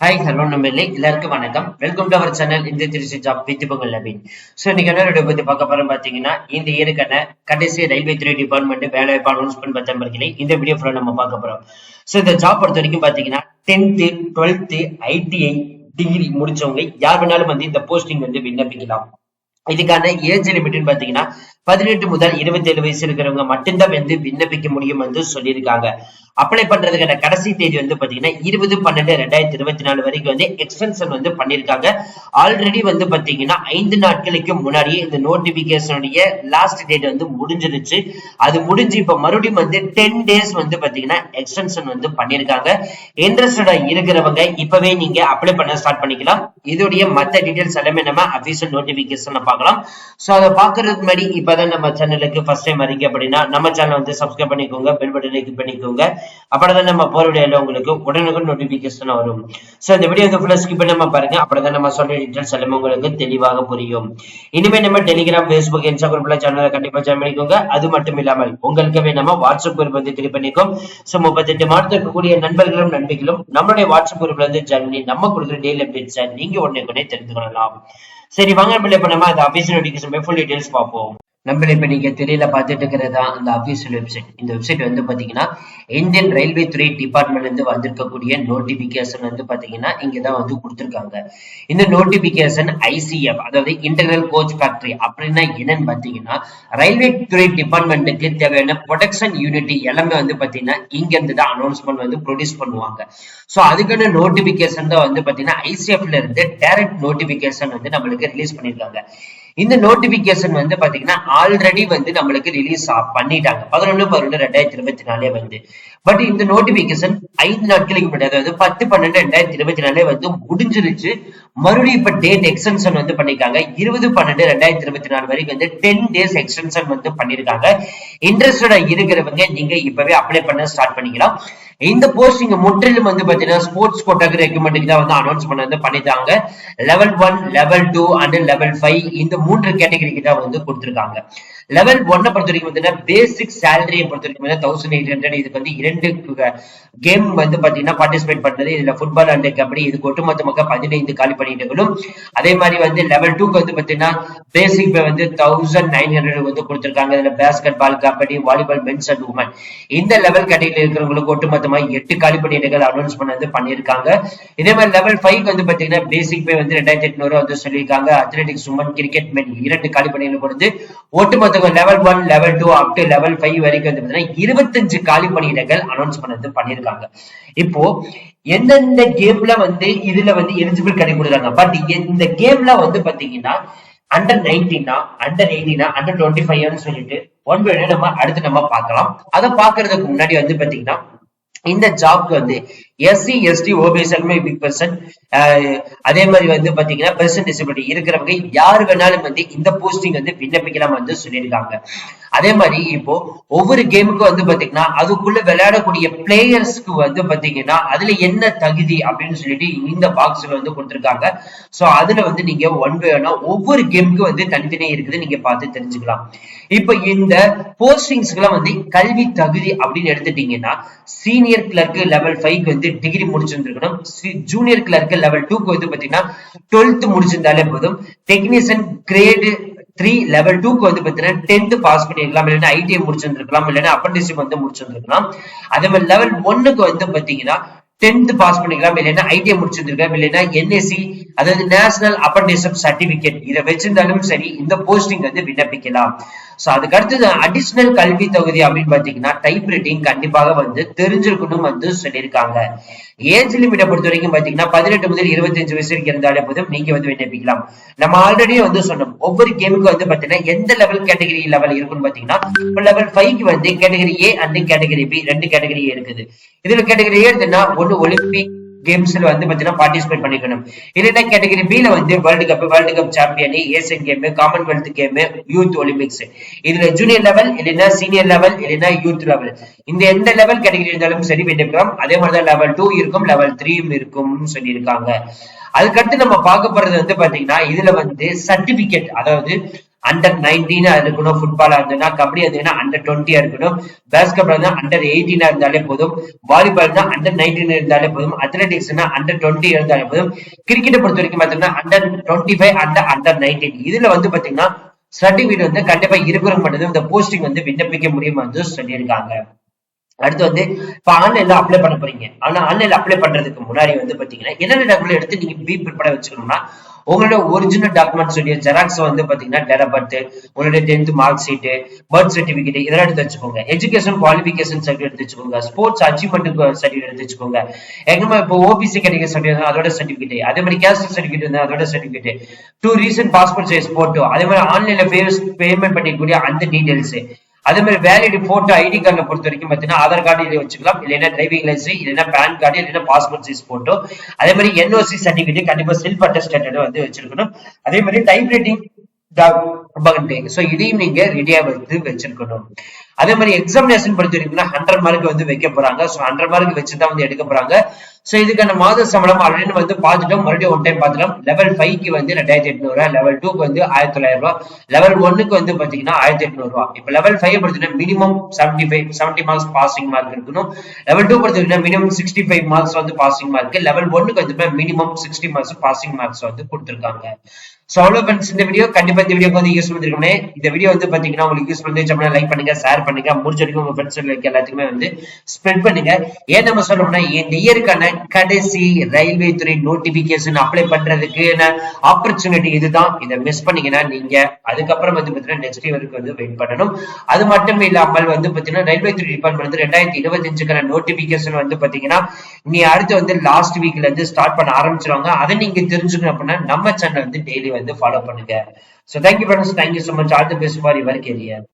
Hi hello நம்மளே எல்லாருக்கும் வணக்கம். வெல்கம் டு அவர் சேனல் இந்த Trichy job with Pongal Naveen so இன்னைக்கு என்ன வீடியோ பார்க்க போறோம் பாத்தீங்கன்னா இந்த இயருக்கான கடைசி ரயில்வே துறை டிபார்ட்மெண்ட் வேலை வாய்ப்பு அனௌன்ஸ்மெண்ட் பற்றி நம்பர்களே இந்த வீடியோ ஃபுல்லாக நம்ம பார்க்க போறோம். ஸோ இந்த ஜாப் பொறுத்த வரைக்கும் பாத்தீங்கன்னா டென்த்து டுவெல்த்து ஐடிஐ டிகிரி முடிச்சவங்க யார் வேணாலும் வந்து இந்த போஸ்டிங் வந்து விண்ணப்பிக்கலாம். இதுக்கான ஏஜ் லிமிட்னு பாத்தீங்கன்னா பதினெட்டு முதல் இருபத்தி ஏழு வயசு இருக்கிறவங்க மட்டும்தான் வந்து விண்ணப்பிக்க முடியும் என்று சொல்லியிருக்காங்க. அப்ளை பண்றதுக்கான கடைசி தேதி வந்து பாத்தீங்கன்னா இருபது பன்னெண்டு ரெண்டாயிரத்தி இருபத்தி நாலு வரைக்கும் வந்து எக்ஸ்டென்ஷன் வந்து பண்ணிருக்காங்க ஆல்ரெடி வந்து பாத்தீங்கன்னா ஐந்து நாட்களுக்கு முன்னாடியே இந்த நோட்டிபிகேஷனுடைய லாஸ்ட் டேட் வந்து முடிஞ்சிருச்சு. அது முடிஞ்சு இப்ப மறுபடியும் வந்து டென் டேஸ் வந்து பாத்தீங்கன்னா எக்ஸ்டென்ஷன் வந்து பண்ணியிருக்காங்க. இன்ட்ரெஸ்டடா இருக்கிறவங்க இப்பவே நீங்க அப்ளை பண்ண ஸ்டார்ட் பண்ணிக்கலாம். இதோடைய மத்த டீடைல்ஸ் எல்லாமே நம்ம அபிஷியல் நோட்டிபிகேஷன் பார்க்கலாம். சோ அதை பாக்குறதுக்கு முன்னாடி இப்ப இப்பதான் நம்ம சேனலுக்கு ஃபர்ஸ்ட் டைம் வரீங்க அப்படின்னா நம்ம சேனல் வந்து சப்ஸ்கிரைப் பண்ணிக்கோங்க பெல் பட்டனை கிளிக் பண்ணிக்கோங்க. அப்பதான் நம்ம போற வீடியோல உங்களுக்கு உடனுக்குடன் நோட்டிபிகேஷன் வரும். சோ இந்த வீடியோ ஃபுல்லா ஸ்கிப் பண்ணாம பாருங்க. அப்பதான் நம்ம சொல்ற டீடைல்ஸ் எல்லாமே உங்களுக்கு தெளிவாக புரியும். இனிமே நம்ம டெலிகிராம் ஃபேஸ்புக் இன்ஸ்டாகிராம்ல சேனலை கண்டிப்பா ஜாயின் பண்ணிக்கோங்க. அது மட்டும் இல்லாமல் உங்களுக்கு நம்ம வாட்ஸ்அப் குரூப் வந்து கிளிக் பண்ணிக்கோம் சோ முப்பத்தெட்டு மாதத்துக்கு இருக்கக்கூடிய நண்பர்களும் நண்பிகளும் நம்மளுடைய வாட்ஸ்அப் குரூப்ல வந்து ஜாயின் பண்ணி நம்ம கொடுக்குற டெய்லி அப்டேட்ஸ் நீங்க உடனே உடனே தெரிந்து கொள்ளலாம். சரி வாங்க பிள்ளை இப்ப நம்ம அந்த அபிஷியல் நோட்டிபிகேஷன் ஃபுல் டீடைல்ஸ் பார்ப்போம். நம்ம இப்ப நீங்க தெரியல பார்த்துட்டு இருக்கிறதா? அந்த அபிஷியல் வெப்சைட் இந்த வெப்சைட் வந்து பாத்தீங்கன்னா இந்தியன் ரயில்வே துறை டிபார்ட்மெண்ட்ல இருந்து வந்திருக்கக்கூடிய நோட்டிபிகேஷன் வந்து பாத்தீங்கன்னா இங்கதான் வந்து கொடுத்திருக்காங்க. இந்த நோட்டிபிகேஷன் ஐசிஎஃப் அதாவது இன்டர்னல் கோச் ஃபேக்டரி அப்படின்னா என்னன்னு பாத்தீங்கன்னா ரயில்வே துறை டிபார்ட்மெண்ட்டுக்கு தேவையான ப்ரொடக்ஷன் யூனிட் எல்லாமே வந்து பாத்தீங்கன்னா இங்க இருந்து தான் அனௌன்ஸ்மெண்ட் வந்து ப்ரொடியூஸ் பண்ணுவாங்க. சோ அதுக்கான நோட்டிபிகேஷன் தான் வந்து பாத்தீங்கன்னா ஐசிஎஃப்ல இருந்து டைரக்ட் நோட்டிபிகேஷன் வந்து நம்மளுக்கு ரிலீஸ் பண்ணிருக்காங்க. இந்த நோட்டிபிகேஷன் வந்து பாத்தீங்கன்னா ஆல்ரெடி வந்து நம்மளுக்கு ரிலீஸ் பண்ணிட்டாங்க. பதினொன்னு பதினொன்று ரெண்டாயிரத்தி இருபத்தி நாலே வந்து. பட் இந்த நோட்டிபிகேஷன் ஐந்து நாட்களுக்கு முன்னாடி அதாவது பத்து பன்னெண்டு ரெண்டாயிரத்தி இருபத்தி நாலே வந்து முடிஞ்சிருச்சு. மறுபடியும் இப்ப டேட் எக்ஸ்டென்ஷன் வந்து பண்ணிருக்காங்க. இருபது பன்னெண்டு ரெண்டாயிரத்தி இருபத்தி நாலு வரைக்கும் வந்து டென் டேஸ் எக்ஸ்டென்ஷன் வந்து பண்ணிருக்காங்க. இன்ட்ரெஸ்டடா இருக்கிறவங்க நீங்க இப்பவே அப்ளை பண்ண ஸ்டார்ட் பண்ணிக்கலாம். இந்த போஸ்டிங் முற்றிலும் வந்து பாத்தீங்கன்னா ஸ்போர்ட்ஸ் கோட்டாக்கு ரெக்கமெண்டுக்கு தான் வந்து அனௌன்ஸ் பண்ண வந்து பண்ணிட்டாங்க. Level one level two and level five இந்த மூன்று கேட்டகரிக்கு தான் வந்து கொடுத்துருக்காங்க. லெவல் ஒன்னை பொறுத்த வரைக்கும் பார்த்தீங்கன்னா பேசிக் சேலரியை பொறுத்த வரைக்கும் தௌசண்ட் எயிட் ஹண்ட்ரட் இதுக்கு வந்து இரண்டு கேம் வந்து பாத்தீங்கன்னா பார்ட்டிசிபேட் பண்றது இதுல ஃபுட்பால் அண்ட் கபடி இதுக்கு ஒட்டுமொத்தமாக பதினைந்து காலி பண்ணிட்டுகளும் அதே மாதிரி வந்து லெவல் டூக்கு வந்து பாத்தீங்கன்னா பேசிக் வந்து தௌசண்ட் நைன் ஹண்ட்ரட் வந்து கொடுத்துருக்காங்க. இதுல basketball kabaddi volleyball men's and women இந்த லெவல் கேட்டகரியில் இருக்கிறவங்களுக்கு மொத்தமா எட்டு காலி பணியிடங்கள் அனௌன்ஸ் பண்ணது பண்ணியிருக்காங்க. இதே மாதிரி லெவல் ஃபைவ் வந்து பாத்தீங்கன்னா பேசிக் பே வந்து ரெண்டாயிரத்தி எட்நூறு வந்து சொல்லியிருக்காங்க. அத்லெட்டிக்ஸ் உமன் கிரிக்கெட் மென் இரண்டு காலி பணியிடங்கள் கொடுத்து ஒட்டுமொத்த level one level two up to level five வரைக்கும் வந்து பாத்தீங்கன்னா இருபத்தஞ்சு காலி பணியிடங்கள் அனௌன்ஸ் பண்ணது பண்ணியிருக்காங்க. இப்போ எந்தெந்த கேம்ல வந்து இதுல வந்து எலிஜிபிள் கிடை பட் இந்த கேம்ல வந்து பாத்தீங்கன்னா அண்டர் நைன்டீனா அண்டர் எயிட்டீனா அண்டர் டுவெண்ட்டி ஃபைவ்னு சொல்லிட்டு ஒன் பை நம்ம அடுத்து நம்ம பார்க்கலாம். அதை பாக்குறதுக்கு முன்னாடி வந்து பாத்தீங்கன்னா இந்த ஜாப்க்கு வந்து எஸ்சி எஸ்டி ஓபிஎஸ் எல்லாமே பிக் பர்சன் அதே மாதிரி வந்து பாத்தீங்கன்னா பெர்சன் டிசபிலிட்டி இருக்கிறவங்க யாரு வேணாலும் வந்து இந்த போஸ்டிங் வந்து விண்ணப்பிக்கலாம் வந்து சொல்லியிருக்காங்க. அதே மாதிரி இப்போ ஒவ்வொரு கேமுக்கும் வந்து பாத்தீங்கன்னா அதுக்குள்ள விளையாடக்கூடிய பிளேயர்ஸ்க்கு வந்து பாத்தீங்கன்னா அதுல என்ன தகுதி அப்படின்னு சொல்லிட்டு இந்த பாக்ஸ்ல வந்து கொடுத்துருக்காங்க. சோ அதுல வந்து நீங்க ஒன் வேணா ஒவ்வொரு கேமுக்கும் வந்து தனித்தனியே இருக்குது நீங்க பார்த்து தெரிஞ்சுக்கலாம். இப்போ இந்த போஸ்டிங்ஸ்க்குலாம் வந்து கல்வி தகுதி அப்படின்னு எடுத்துட்டீங்கன்னா சீனியர் கிளர்க் லெவல் ஃபைவ் வந்து டிகிரி முடிச்சிருந்திருக்கணும். ஜூனியர் கிளர்க் லெவல் டூக்கு வந்து பாத்தீங்கன்னா டுவெல்த் முடிச்சிருந்தாலே போதும். டெக்னீஷியன் கிரேடு த்ரீ லெவல் டூக்கு வந்து பாத்தீங்கன்னா டென்த் பாஸ் பண்ணியிருக்கலாம். இல்லைன்னா ஐடிஐ முடிச்சிருந்துருக்கலாம். இல்லைன்னா அப்ரண்டிஸ்ஷிப் வந்து முடிச்சிருந்துருக்கலாம். அதே மாதிரி லெவல் ஒன்னுக்கு வந்து பாத்தீங்கன்னா டென்த் பாஸ் பண்ணிக்கலாம் இல்லைன்னா ஐடிஐ முடிச்சிருந்திருக்கலாம் இல்லைன்னா என்எஸ்சி அதாவது நேஷனல் அப்ரண்டிஸ்ஷிப் சர்டிபிகேட் இதை வச்சிருந்தாலும் சரி இந்த போஸ்டிங் வந்து விண்ணப்பிக்கலாம். சோ அதுக்கு அடுத்தது அடிஷனல் கல்வி தொகுதி அப்படின்னு பாத்தீங்கன்னா டைப் ரைட்டிங் கண்டிப்பாக வந்து தெரிஞ்சிருக்கணும் வந்து சொல்லியிருக்காங்க. ஏஜ் லிமிட்டை பொறுத்த வரைக்கும் பாத்தீங்கன்னா பதினெட்டு முதல் இருபத்தஞ்சு வயசு வரைக்கும் இருந்தாலே போதும் நீங்க வந்து விண்ணப்பிக்கலாம். நம்ம ஆல்ரெடி வந்து சொன்னோம் ஒவ்வொரு கேமுக்கு வந்து பாத்தீங்கன்னா எந்த லெவல் கேட்டகரி லெவல் இருக்குன்னு பாத்தீங்கன்னா லெவல் ஃபைவ்க்கு வந்து category A and category B ரெண்டு கேட்டகரி இருக்குது. இதுல கேட்டகரி ஏ எடுத்தீங்கன்னா வந்து ஒலிம்பிக் கேம்ஸ்ல வந்து பாத்தீங்கன்னா பார்ட்டிசிபேட் பண்ணிக்கணும். இல்லைன்னா கேட்டகரி பில வந்து world cup world cup champion Asian game Commonwealth game youth Olympics இதுல ஜூனியர் லெவல் இல்லைன்னா சீனியர் லெவல் இல்லைன்னா யூத் லெவல் இந்த எந்த லெவல் கேட்டகரி இருந்தாலும் சரி விண்ணப்பிக்கலாம் அதே மாதிரிதான் லெவல் டூ இருக்கும் லெவல் த்ரீயும் இருக்கும் சொல்லியிருக்காங்க. அதுக்கடுத்து நம்ம பார்க்க போறது வந்து பாத்தீங்கன்னா இதுல வந்து சர்டிபிகேட் அதாவது அண்டர் நைன்டீனா இருக்கணும் ஃபுட்பாலா இருந்ததுன்னா கபடி இருந்ததுன்னா அண்டர் டுவெண்ட்டியா இருக்கணும். பேஸ்கெட்பால் தான் அண்டர் எயிட்டீனா இருந்தாலே போதும். வாலிபால் தான் அண்டர் நைன்டீன் இருந்தாலே போதும். அத்லெட்டிக்ஸ்னா அண்டர் டுவெண்ட்டி இருந்தாலே போதும். கிரிக்கெட்டை பொறுத்த வரைக்கும் பார்த்தீங்கன்னா under twenty five under under nineteen இதுல வந்து பாத்தீங்கன்னா சர்டிபிகேட் வந்து கண்டிப்பா இருக்கிறவங்க மட்டும்தான் இந்த போஸ்டிங் வந்து விண்ணப்பிக்க முடியுமா வந்து சொல்லியிருக்காங்க. அடுத்து வந்து இப்ப ஆன்லைன்ல அப்ளை பண்ண போறீங்க. ஆனா ஆன்லைன்ல அப்ளை பண்றதுக்கு முன்னாடி வந்து பாத்தீங்கன்னா என்னென்ன டாக்குமெண்ட் எடுத்து நீங்க பி ப்ரிப்பேர் வச்சுக்கணும்னா உங்களோட ஒரிஜினல் டாக்குமெண்ட்ஸ் உடைய ஜெராக்ஸ் வந்து பாத்தீங்கன்னா டேட் ஆஃப் பர்த் உங்களுடைய tenth mark sheet birth certificate இதெல்லாம் எடுத்து வச்சுக்கோங்க. எஜுகேஷன் குவாலிபிகேஷன் சர்டிஃபிகேட் எடுத்து வச்சுக்கோங்க. ஸ்போர்ட்ஸ் அச்சீவ்மெண்ட் சர்டிஃபிகேட் எடுத்து வச்சுக்கோங்க. எங்கமா இப்போ ஓபிசி கிடைக்கிற சர்டிஃபிகேட் அதோட சர்டிஃபிகேட் அதே மாதிரி கேஸ்ட் சர்டிஃபிகேட் இருந்தா அதோட certificate two recent passport size photo அதே மாதிரி ஆன்லைன்ல பேமெண்ட் பண்ணிக்கூடிய அந்த டீடைல்ஸ் அதே மாதிரி வேலிட் போட்டோ ஐடி கார்டை பொறுத்த வரைக்கும் பார்த்தீங்கன்னா ஆதார் கார்டு இதை வச்சுக்கலாம். இல்லைன்னா டிரைவிங் லைசன்ஸ் இல்லைன்னா பேன் கார்டு இல்லைன்னா பாஸ்போர்ட் சைஸ் போட்டோ அதே மாதிரி என்ஓசி சர்டிஃபிகேட் கண்டிப்பா செல்ஃப் அட்டஸ்டேட் வந்து வச்சிருக்கணும். அதே மாதிரி டைப் ரைட்டிங் ஸோ இதையும் நீங்க ரெடியா வந்து வச்சிருக்கணும். அதே மாதிரி எக்ஸாமினேஷன் பொறுத்த வரைக்கும் ஹண்ட்ரட் மார்க் வந்து வைக்க போறாங்க. ஸோ ஹண்ட்ரட் மார்க் வச்சு தான் வந்து எடுக்க போறாங்க. ஸோ இதுக்கான மாத சம்பளம் ஆல்ரெடி வந்து பார்த்துட்டோம். மறுபடியும் ஒன் டைம் பார்த்துட்டோம். லெவல் ஃபைவ்க்கு வந்து ரெண்டாயிரத்தி எட்நூறு லெவல் டூக்கு வந்து ஆயிரத்தி தொள்ளாயிரம் ரூபா லெவல் ஒன்னுக்கு வந்து பாத்தீங்கன்னா ஆயிரத்தி எட்நூறு ரூபா இப்போ level five பொறுத்தீங்கன்னா minimum seventy five seventy marks passing mark இருக்கணும். லெவல் டூ பொறுத்தீங்கன்னா மினிமம் சிக்ஸ்டி ஃபைவ் மார்க்ஸ் வந்து பாசிங் மார்க் லெவல் ஒன்னுக்கு வந்து minimum sixty marks passing marks வந்து கொடுத்துருக்காங்க. ஸோ அவ்வளோ ஃப்ரெண்ட்ஸ் இந்த வீடியோ கண்டிப்பா இந்த வீடியோ வந்து யூஸ் பண்ணிருக்கோம் இந்த வீடியோ வந்து பாத்தீங்கன்னா உங்களுக்கு யூஸ் பண்ணி லைக் பண்ணுங்க ஷேர் பண்ணுங்க. முடிஞ்ச வரைக்கும் உங்க ஃப்ரெண்ட்ஸ் எல்லாத்துக்குமே வந்து ஸ்ப்ரெட் பண்ணுங்க. ஏன் நம்ம சொல்லணும்னா இந்த இயருக்கான கடைசி ரயில்வே துறை நோட்டிபிகேஷன் அப்ளை பண்றதுக்கு ஆப்பர்ச்சுனிட்டி இதுதான். இதை மிஸ் பண்ணீங்கன்னா நீங்க அதுக்கப்புறம் வந்து பாத்தீங்கன்னா நெக்ஸ்ட் இயருக்கு வந்து வெயிட் பண்ணணும். அது மட்டும் இல்லாமல் வந்து பாத்தீங்கன்னா ரயில்வே துறை டிபார்ட்மெண்ட் வந்து ரெண்டாயிரத்தி இருபத்தஞ்சுக்கான நோட்டிபிகேஷன் வந்து பாத்தீங்கன்னா நீ அடுத்து வந்து லாஸ்ட் வீக்ல இருந்து ஸ்டார்ட் பண்ண ஆரம்பிச்சிருவாங்க. அதை நீங்க தெரிஞ்சுக்கணும் அப்படின்னா நம்ம சேனல் வந்து டெய்லி வந்து ஃபாலோ பண்ணுங்க. So thank you friends thank you so much all the best for your career